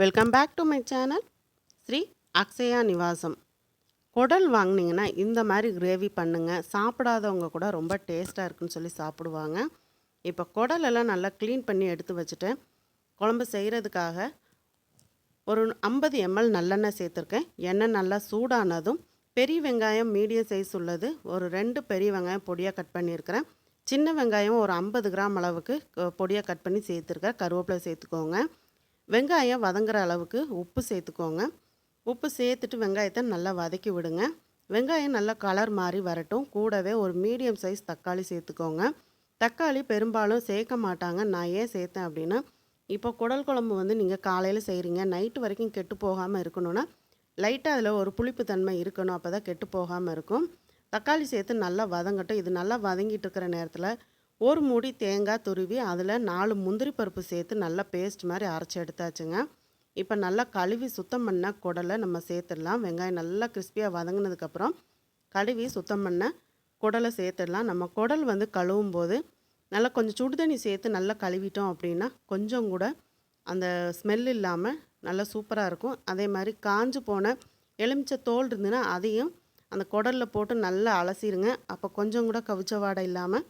Welcome back to my channel Sri Akshaya Nivasam. குடல் வாங்கினீங்கன்னா இந்த மாதிரி கிரேவி பண்ணுங்கள் சாப்பிடாதவங்க கூட ரொம்ப டேஸ்ட்டாக இருக்குன்னு சொல்லி சாப்பிடுவாங்க. இப்போ குடலெல்லாம் நல்லா க்ளீன் பண்ணி எடுத்து வச்சுட்டேன். குழம்பு செய்கிறதுக்காக ஒரு ஐம்பது எம்எல் நல்லெண்ணெய் சேர்த்துருக்கேன். எண்ணெய் நல்லா சூடானதும் பெரிய வெங்காயம் மீடியம் சைஸ் உள்ளது. ஒரு ரெண்டு பெரிய வெங்காயம் பொடியாக கட் பண்ணியிருக்கிறேன். சின்ன வெங்காயம் ஒரு ஐம்பது கிராம் அளவுக்கு பொடியாக கட் பண்ணி சேர்த்துருக்கேன். கருவேப்பிலை சேர்த்துக்கோங்க. வெங்காயம் வதங்குற அளவுக்கு உப்பு சேர்த்துக்கோங்க. உப்பு சேர்த்துட்டு வெங்காயத்தை நல்லா வதக்கி விடுங்க. வெங்காயம் நல்லா கலர் மாறி வரட்டும். கூடவே ஒரு மீடியம் சைஸ் தக்காளி சேர்த்துக்கோங்க. தக்காளி பெரும்பாலும் சேர்க்க மாட்டாங்க. நான் ஏன் சேர்த்தேன் அப்படின்னா இப்போ குடல் குழம்பு வந்து நீங்கள் காலையில் செய்கிறீங்க நைட்டு வரைக்கும் கெட்டு போகாமல் இருக்கணும்னா லைட்டாக அதில் ஒரு புளிப்பு தன்மை இருக்கணும். அப்போ தான் கெட்டு போகாமல் இருக்கும். தக்காளி சேர்த்து நல்லா வதங்கட்டும். இது நல்லா வதங்கிட்டு இருக்கிற நேரத்தில் ஒரு மூடி தேங்காய் துருவி அதில் நாலு முந்திரி பருப்பு சேர்த்து நல்லா பேஸ்ட் மாதிரி அரைச்சி எடுத்தாச்சுங்க. இப்போ நல்லா கழுவி சுத்தம் பண்ண குடலை நம்ம சேர்த்துடலாம். வெங்காயம் நல்லா கிறிஸ்பியாக வதங்கினதுக்கப்புறம் கழுவி சுத்தம் பண்ண குடலை சேர்த்துடலாம். நம்ம குடல் வந்து கழுவும் போது நல்லா கொஞ்சம் சுடு தண்ணி சேர்த்து நல்லா கழுவிட்டோம் அப்படின்னா கொஞ்சம் கூட அந்த ஸ்மெல் இல்லாமல் நல்லா சூப்பராக இருக்கும். அதே மாதிரி காஞ்சு போன எலுமிச்சை தோல் இருந்துன்னா அதையும் அந்த குடலில் போட்டு நல்லா அலசிடுங்க. அப்போ கொஞ்சம் கூட கவிச்ச வாடை இல்லாமல்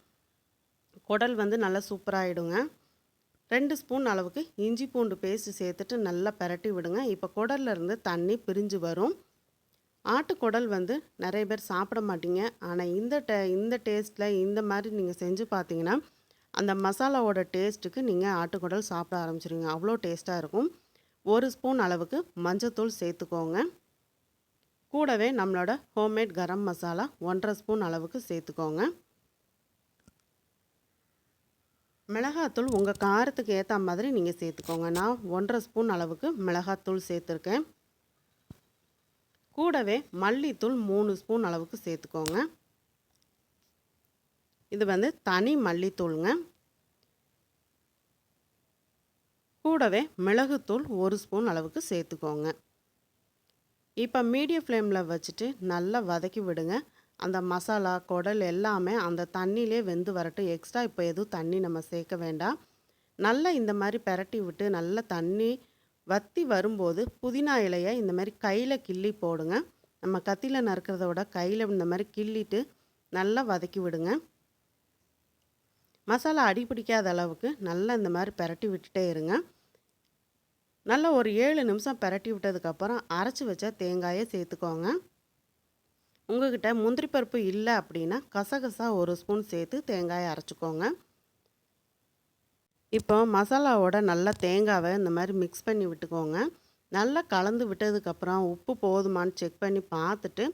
குடல் வந்து நல்லா சூப்பராகிடுங்க ரெண்டு ஸ்பூன் அளவுக்கு இஞ்சி பூண்டு பேஸ்ட்டு சேர்த்துட்டு நல்லா பரட்டி விடுங்க. இப்போ குடல்லேருந்து தண்ணி பிரிஞ்சு வரும். ஆட்டுக்குடல் வந்து நிறைய பேர் சாப்பிட மாட்டீங்க. ஆனால் இந்த டே இந்த டேஸ்ட்டில் இந்த மாதிரி நீங்கள் செஞ்சு பார்த்தீங்கன்னா அந்த மசாலாவோட டேஸ்ட்டுக்கு நீங்கள் ஆட்டுக்குடல் சாப்பிட ஆரம்பிச்சிருங்க அவ்வளோ டேஸ்ட்டாக இருக்கும். ஒரு ஸ்பூன் அளவுக்கு மஞ்சத்தூள் சேர்த்துக்கோங்க. கூடவே நம்மளோட ஹோம்மேட் கரம் மசாலா ஒன்றரை ஸ்பூன் அளவுக்கு சேர்த்துக்கோங்க. மிளகாத்தூள் உங்கள் காரத்துக்கு ஏற்ற மாதிரி நீங்கள் சேர்த்துக்கோங்க. நான் ஒன்றரை ஸ்பூன் அளவுக்கு மிளகாத்தூள் சேர்த்துருக்கேன். கூடவே மல்லித்தூள் மூணு ஸ்பூன் அளவுக்கு சேர்த்துக்கோங்க. இது வந்து தனி மல்லித்தூளுங்க. கூடவே மிளகுத்தூள் ஒரு ஸ்பூன் அளவுக்கு சேர்த்துக்கோங்க. இப்போ மீடியம் ஃப்ளேமில் வச்சுட்டு நல்லா வதக்கி விடுங்க. அந்த மசாலா குடல் எல்லாமே அந்த தண்ணியிலே வெந்து வரட்டும். எக்ஸ்ட்ரா இப்போ எதுவும் தண்ணி நம்ம சேர்க்க வேண்டாம். நல்லா இந்த மாதிரி பெரட்டி விட்டு நல்லா தண்ணி வத்தி வரும்போது புதினா இலையை இந்த மாதிரி கையில் கிள்ளி போடுங்க. நம்ம கத்தியில் நறுக்கிறத விட கையில் இந்த மாதிரி கிள்ளிட்டு நல்லா வதக்கி விடுங்க. மசாலா அடி பிடிக்காத அளவுக்கு நல்லா இந்த மாதிரி பெரட்டி விட்டுட்டே இருங்க. நல்லா ஒரு ஏழு நிமிஷம் பெரட்டி விட்டதுக்கப்புறம் அரைச்சி வச்ச தேங்காயை சேர்த்துக்கோங்க. உங்ககிட்ட முந்திரி பருப்பு இல்லை அப்படின்னா கசகசா ஒரு ஸ்பூன் சேர்த்து தேங்காயை அரைச்சிக்கோங்க. இப்போ மசாலாவோட நல்லா தேங்காவை இந்த மாதிரி மிக்ஸ் பண்ணி விட்டுக்கோங்க. நல்லா கலந்து விட்டதுக்கப்புறம் உப்பு போதுமான்னு செக் பண்ணி பார்த்துட்டு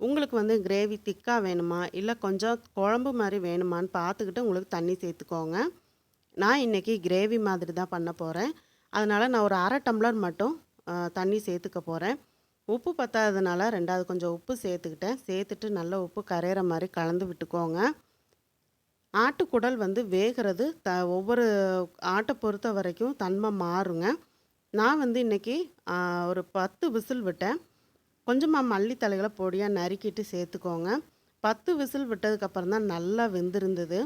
உங்களுக்கு வந்து கிரேவி திக்காக வேணுமா? இல்லை கொஞ்சம் குழம்பு மாதிரி வேணுமான்னு பார்த்துக்கிட்டு உங்களுக்கு தண்ணி சேர்த்துக்கோங்க. நான் இன்றைக்கி கிரேவி மாதிரி தான் பண்ண போகிறேன் அதனால் நான் ஒரு அரை டம்ளர் மட்டும் தண்ணி சேர்த்துக்க போகிறேன் உப்பு பத்தாததுனால ரெண்டாவது கொஞ்சம் உப்பு சேர்த்துக்கிட்டேன். சேர்த்துட்டு நல்லா உப்பு கரையிற மாதிரி கலந்து விட்டுக்கோங்க. ஆட்டுக்குடல் வந்து வேகிறது த ஒவ்வொரு ஆட்டை பொறுத்த வரைக்கும் தன்மை மாறுங்க. நான் வந்து இன்றைக்கி ஒரு பத்து விசில் விட்டேன். கொஞ்சமாக மல்லித்தலைகளை பொடியாக நறுக்கிட்டு சேர்த்துக்கோங்க. பத்து விசில் விட்டதுக்கப்புறம் தான் நல்லா வெந்திருந்தது.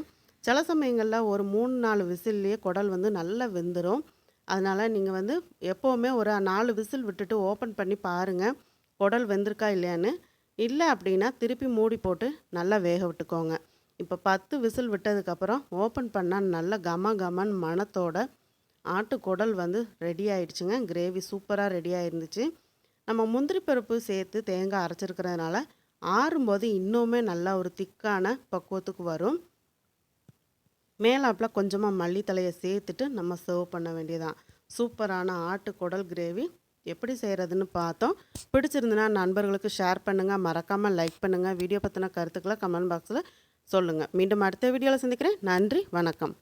சில சமயங்களில் ஒரு மூணு நாலு விசில்லையே குடல் வந்து நல்லா வெந்துடும் அதனால் நீங்கள் வந்து எப்போவுமே ஒரு நாலு விசில் விட்டுட்டு ஓப்பன் பண்ணி பாருங்கள் குடல் வெந்திருக்கா இல்லையான்னு. இல்லை அப்படின்னா திருப்பி மூடி போட்டு நல்லா வேக விட்டுக்கோங்க. இப்போ பத்து விசில் விட்டதுக்கப்புறம் ஓப்பன் பண்ணால் நல்ல கம கமன் மணத்தோட ஆட்டு குடல் வந்து ரெடி ஆயிடுச்சுங்க. கிரேவி சூப்பராக ரெடி ஆயிருந்துச்சு. நம்ம முந்திரி பருப்பு சேர்த்து தேங்காய் அரைச்சிருக்கிறதுனால ஆறும்போது இன்னுமே நல்லா ஒரு திக்கான பக்குவத்துக்கு வரும். மேலாப்பில் கொஞ்சமாக மல்லித்தலையை சேர்த்துட்டு நம்ம சர்வ் பண்ண வேண்டியதான் சூப்பரான ஆட்டு குடல் கிரேவி எப்படி செய்கிறதுன்னு பார்த்தோம். பிடிச்சிருந்துன்னா நண்பர்களுக்கு ஷேர் பண்ணுங்கள் மறக்காமல் லைக் பண்ணுங்கள் வீடியோ பற்றின கருத்துக்களை கமெண்ட் பாக்ஸில் சொல்லுங்கள் மீண்டும் அடுத்த வீடியோவில் சந்திக்கிறேன். நன்றி. வணக்கம்.